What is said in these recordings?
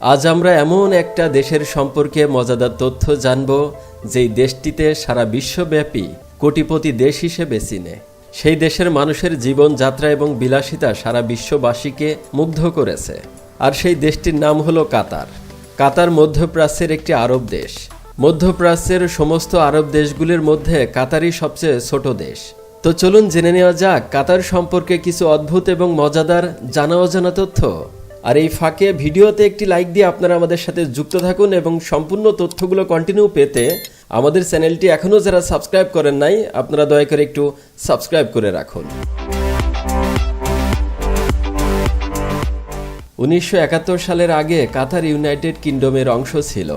আজ আমরা এমন একটা দেশের সম্পর্কে মজাদার তথ্য জানব, যেই দেশটিতে সারা বিশ্বব্যাপী কোটিপতি দেশ হিসেবে চিনে। সেই দেশের মানুষের জীবনযাত্রা এবং বিলাসিতা সারা বিশ্ববাসীকে মুগ্ধ করেছে। আর সেই দেশটির নাম হলো কাতার। কাতার মধ্যপ্রাচ্যের একটি আরব দেশ। মধ্যপ্রাচ্যের সমস্ত আরব দেশগুলির মধ্যে কাতারই সবচেয়ে ছোট দেশ। তো চলুন জেনে নেওয়া যাক, কাতার সম্পর্কে কিছু অদ্ভুত এবং মজাদার জানা অজানা তথ্য। আর এই ফাঁকে ভিডিওতে একটি লাইক দিয়ে আপনারা আমাদের সাথে যুক্ত থাকুন এবং সম্পূর্ণ তথ্যগুলো কন্টিনিউ পেতে আমাদের চ্যানেলটি এখনও যারা সাবস্ক্রাইব করেন নাই, আপনারা দয়া করে একটু সাবস্ক্রাইব করে রাখুন। উনিশশো একাত্তর সালের আগে কাতার ইউনাইটেড কিংডমের অংশ ছিল।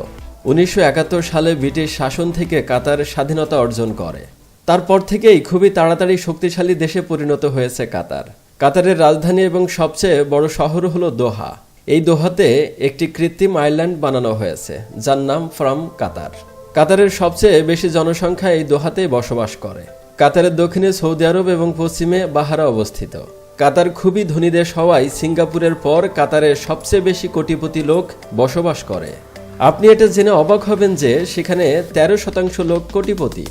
উনিশশো একাত্তর সালে ব্রিটিশ শাসন থেকে কাতার স্বাধীনতা অর্জন করে। তারপর থেকেই খুবই তাড়াতাড়ি শক্তিশালী দেশে পরিণত হয়েছে কাতার। কাতারের রাজধানী এবং সবচেয়ে বড় শহর হলো দোহা। এই দোহাতে একটি কৃত্রিম আইল্যান্ড বানানো হয়েছে, যার নাম ফ্রম কাতার। কাতারের সবচেয়ে বেশি জনসংখ্যা এই দোহাতেই বসবাস করে। কাতারের দক্ষিণে সৌদি আরব এবং পশ্চিমে বাহারা অবস্থিত। কাতার খুবই ধনী দেশ হওয়ায় সিঙ্গাপুরের পর কাতারে সবচেয়ে বেশি কোটিপতি লোক বসবাস করে। আপনি এটা জেনে অবাক হবেন যে সেখানে তেরো শতাংশ লোক কোটিপতি।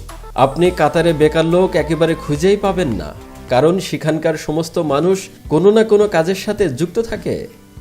আপনি কাতারে বেকার লোক একেবারে খুঁজেই পাবেন না। কারণ সেখানকার সমস্ত মানুষ কোনো না কোনো কাজের সাথে যুক্ত থাকে।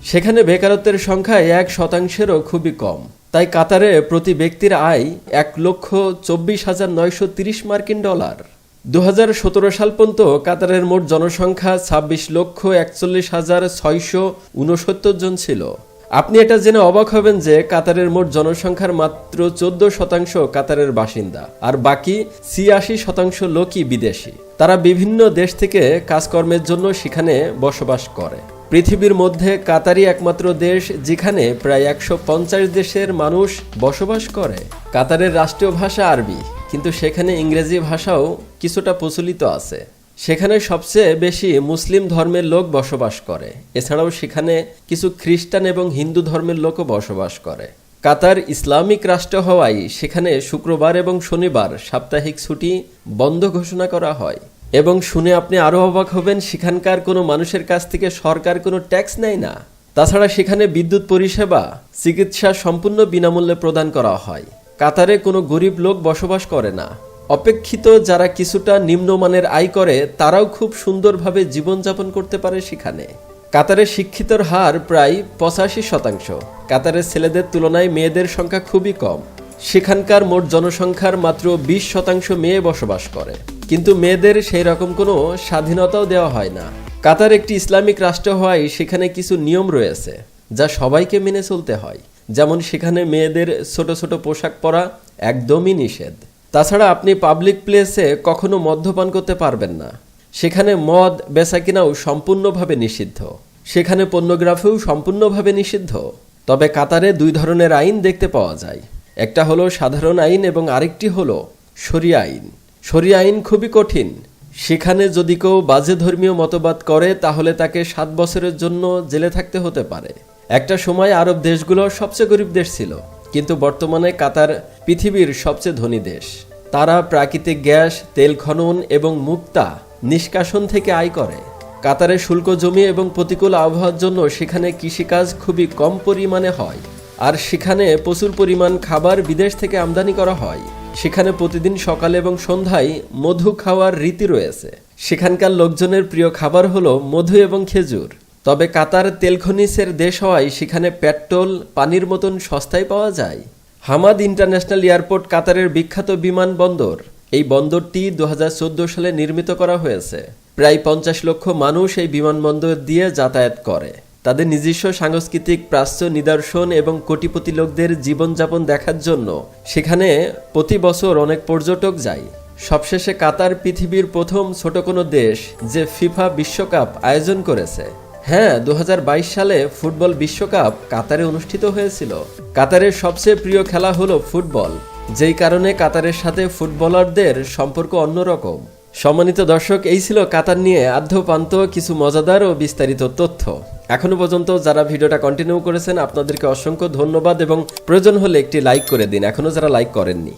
সেখানে বেকারত্বের সংখ্যা এক শতাংশেরও খুবই কম। তাই কাতারে প্রতি ব্যক্তির আয় এক লক্ষ চব্বিশ হাজার নয়শো তিরিশ মার্কিন ডলার। দু হাজার সতেরো সাল পর্যন্ত কাতারের মোট জনসংখ্যা ছাব্বিশ লক্ষ একচল্লিশ হাজার ছয়শো উনসত্তর জন ছিল। আপনি এটা জেনে অবাক হবেন যে কাতারের মোট জনসংখ্যার মাত্র চোদ্দ শতাংশ কাতারের বাসিন্দা, আর বাকি ছিয়াশি শতাংশ লোকই বিদেশি। তারা বিভিন্ন দেশ থেকে কাজকর্মের জন্য সেখানে বসবাস করে। পৃথিবীর মধ্যে কাতারই একমাত্র দেশ যেখানে প্রায় একশো পঞ্চাশ দেশের মানুষ বসবাস করে। কাতারের রাষ্ট্রীয় ভাষা আরবি, কিন্তু সেখানে ইংরেজি ভাষাও কিছুটা প্রচলিত আছে। সেখানে সবচেয়ে বেশি মুসলিম ধর্মের লোক বসবাস করে। এছাড়াও সেখানে কিছু খ্রিস্টান এবং হিন্দু ধর্মের লোকও বসবাস করে। কাতার ইসলামিক রাষ্ট্র হওয়ায় সেখানে শুক্রবার এবং শনিবার সাপ্তাহিক ছুটি বন্ধ ঘোষণা করা হয়। এবং শুনে আপনি আরও অবাক হবেন, সেখানকার কোনো মানুষের কাছ থেকে সরকার কোনো ট্যাক্স নেয় না। তাছাড়া সেখানে বিদ্যুৎ পরিষেবা, চিকিৎসা সম্পূর্ণ বিনামূল্যে প্রদান করা হয়। কাতারে কোনো গরিব লোক বসবাস করে না। অপেক্ষিত যারা কিছুটা নিম্নমানের আয় করে, তারাও খুব সুন্দরভাবে জীবনযাপন করতে পারে সেখানে। কাতারের শিক্ষিতর হার প্রায় পঁচাশি শতাংশ। কাতারের ছেলেদের তুলনায় মেয়েদের সংখ্যা খুবই কম। সেখানকার মোট জনসংখ্যার মাত্র বিশ শতাংশ মেয়ে বসবাস করে। কিন্তু মেয়েদের সেই রকম কোনো স্বাধীনতাও দেওয়া হয় না। কাতার একটি ইসলামিক রাষ্ট্র হওয়ায় সেখানে কিছু নিয়ম রয়েছে, যা সবাইকে মেনে চলতে হয়। যেমন সেখানে মেয়েদের ছোট ছোট পোশাক পরা একদমই নিষেধ। তাছাড়া আপনি পাবলিক প্লেসে কখনো মদ্যপান করতে পারবেন না। সেখানে মদ বেচা কিনাও সম্পূর্ণভাবে নিষিদ্ধ। সেখানে পণ্যগ্রাফিও সম্পূর্ণভাবে নিষিদ্ধ। তবে কাতারে দুই ধরনের আইন দেখতে পাওয়া যায়। একটা হলো সাধারণ আইন এবং আরেকটি হলো শরিয়া আইন। শরিয়া আইন খুবই কঠিন। সেখানে যদি কেউ বাজে ধর্মীয় মতবাদ করে, তাহলে তাকে সাত বছরের জন্য জেলে থাকতে হতে পারে। একটা সময় আরব দেশগুলো সবচেয়ে গরিব দেশ ছিল। কিন্তু বর্তমানে কাতার পৃথিবীর সবচেয়ে ধনী দেশ। তারা প্রাকৃতিক গ্যাস, তেল খনন এবং মুক্তা নিষ্কাশন থেকে আয় করে। কাতারে শুল্ক জমি এবং প্রতিকূল আবহাওয়ার জন্য সেখানে কৃষিকাজ খুবই কম পরিমাণে হয়। আর সেখানে প্রচুর পরিমাণ খাবার বিদেশ থেকে আমদানি করা হয়। সেখানে প্রতিদিন সকালে এবং সন্ধ্যায় মধু খাওয়ার রীতি রয়েছে। সেখানকার লোকজনের প্রিয় খাবার হলো মধু এবং খেজুর। তবে কাতার তেল খনিসের দেশ হওয়ায় সেখানে পেট্রোল, পানির মতন সস্তায় পাওয়া যায়। হামাদ ইন্টারন্যাশনাল এয়ারপোর্ট কাতারের বিখ্যাত বিমানবন্দর এই বন্দরটি দু হাজার চোদ্দ সালে নির্মিত করা হয়েছে। প্রায় পঞ্চাশ লক্ষ মানুষ এই বিমানবন্দর দিয়ে যাতায়াত করে। তাদের নিজস্ব সাংস্কৃতিক প্রাচ্য নিদর্শন এবং কোটিপতি লোকদের জীবনযাপন দেখার জন্য সেখানে প্রতি বছর অনেক পর্যটক যায়। সবশেষে কাতার পৃথিবীর প্রথম ছোট কোনো দেশ যে ফিফা বিশ্বকাপ আয়োজন করেছে। হ্যাঁ দু হাজার বাইশ সালে ফুটবল বিশ্বকাপ কাতারে অনুষ্ঠিত হয়েছিল। কাতারের সবচেয়ে প্রিয় খেলা হলো ফুটবল, যেই কারণে কাতারের সাথে ফুটবলারদের সম্পর্ক অন্যরকম। সম্মানিত দর্শক, এই ছিল কাতার নিয়ে আদ্যপান্ত কিছু মজাদার ও বিস্তারিত তথ্য। এখনও পর্যন্ত যারা ভিডিওটা কন্টিনিউ করেছেন, আপনাদেরকে অসংখ্য ধন্যবাদ এবং প্রয়োজন হলে একটি লাইক করে দিন। এখনও যারা লাইক করেননি।